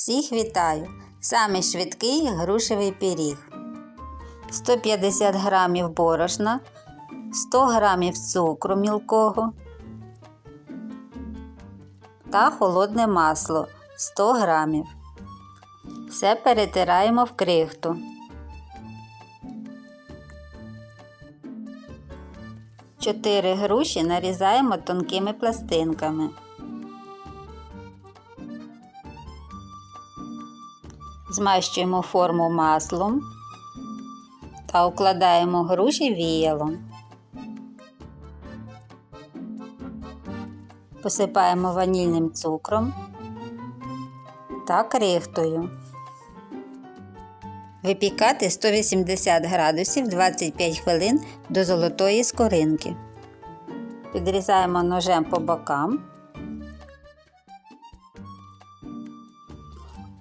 Всіх вітаю! Самий швидкий грушевий пиріг. 150 грамів борошна, 100 грамів цукру мілкого та холодне масло 100 грамів. Все перетираємо в крихту. Чотири груші нарізаємо тонкими пластинками. Змащуємо форму маслом та укладаємо груші віялом. Посипаємо ванільним цукром та крихтою. Випікати 180 градусів 25 хвилин до золотої скоринки. Підрізаємо ножем по бокам.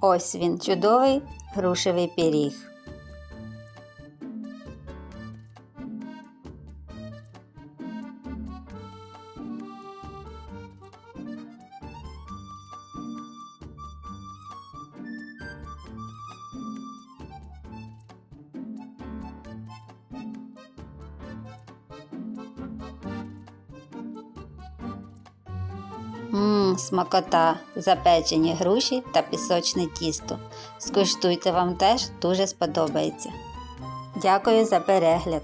Ось він, чудовий грушевий пиріг. Мм, смакота, запечені груші та пісочне тісто. Скуштуйте вам теж дуже сподобається. Дякую за перегляд!